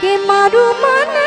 কে মারু মানে।